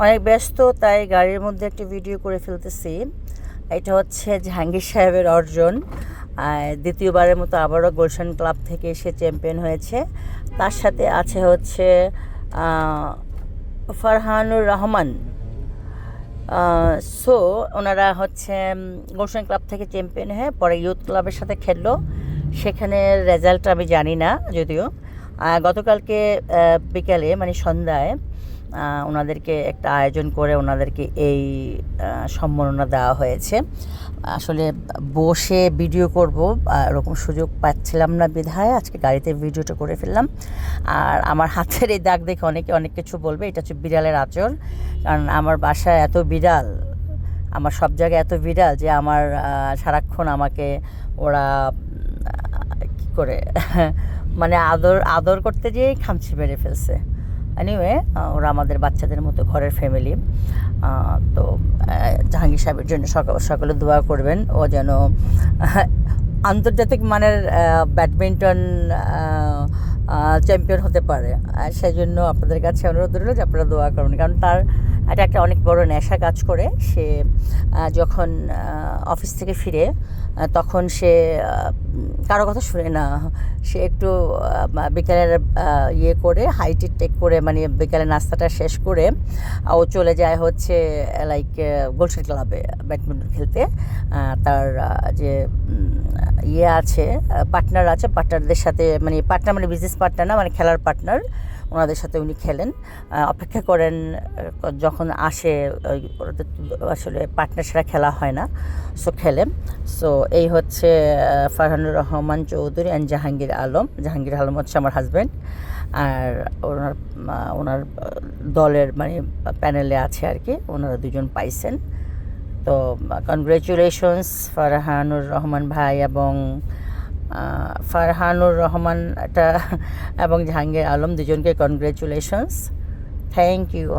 অনেক ব্যস্ত, তাই গাড়ির মধ্যে একটি ভিডিও করে ফেলতেছি। এটা হচ্ছে জাহাঙ্গীর সাহেবের অর্জন। দ্বিতীয়বারের মতো আবারও গুলশান ক্লাব থেকে এসে চ্যাম্পিয়ন হয়েছে। তার সাথে আছে হচ্ছে ফারহানুর রহমান। সো ওনারা হচ্ছে গুলশান ক্লাব থেকে চ্যাম্পিয়ন হয়ে পরে ইউথ ক্লাবের সাথে খেললো। সেখানে রেজাল্ট আমি জানি না, যদিও। গতকালকে বিকালে মানে সন্ধ্যায় ওনাদেরকে একটা আয়োজন করে ওনাদেরকে এই সম্মাননা দেওয়া হয়েছে। আসলে বসে ভিডিও করব এরকম সুযোগ পাচ্ছিলাম না বিধায়, আজকে গাড়িতে ভিডিওটা করে ফেললাম। আর আমার হাতের এই দাগ দেখে অনেকে অনেক কিছু বলবে, এটা হচ্ছে বিড়ালের আচর। কারণ আমার বাসায় এত বিড়াল, আমার সব জায়গায় এত বিড়াল যে আমার সারাক্ষণ আমাকে ওরা কি করে মানে আদর আদর করতে যেয়েই খামচি মেরে ফেলছে। এনিওয়ে ওরা আমাদের বাচ্চাদের মতো ঘরের ফ্যামিলি তো জাহাঙ্গীর সাহেবের জন্য সকাল, সকালে দোয়া করবেন। ও যেন আন্তর্জাতিক মানের ব্যাডমিন্টন চ্যাম্পিয়ন হতে পারে। সেই জন্য আপনাদের কাছে অনুরোধ রইল যে আপনারা দোয়া করবেন। কারণ তার এটা একটা অনেক বড় নেশা কাজ করে। সে যখন অফিস থেকে ফিরে তখন সে কারও কথা শুনে না। সে একটু বিকেলের ইয়ে করে, হাইটি টেক করে মানে বিকেলের নাস্তাটা শেষ করে, ও চলে যায় হচ্ছে লাইক গোলশান ক্লাবে ব্যাডমিন্টন খেলতে। তার যে ইয়ে আছে পার্টনার আছে, পার্টনারদের সাথে মানে পার্টনার মানে বিজনেস পার্টনার না মানে খেলার পার্টনার ওনাদের সাথে উনি খেলেন। অপেক্ষা করেন যখন আসে আসলে পার্টনার ছাড়া খেলা হয় না, সো খেলেন। সো এই হচ্ছে ফারহানুর রহমান চৌধুরী অ্যান্ড জাহাঙ্গীর আলম। জাহাঙ্গীর আলম হচ্ছে আমার হাজব্যান্ড আর ওনার ওনার দলের মানে প্যানেলে আছে আর কি, ওনারা দুজন পাইছেন। তো কনগ্রেচুলেশনস ফারহানুর রহমান ভাই এবং ফারহানুর রহমান এটা এবং জাহাঙ্গীর আলম দুজনকে কনগ্রেচুলেশনস থ্যাংক ইউ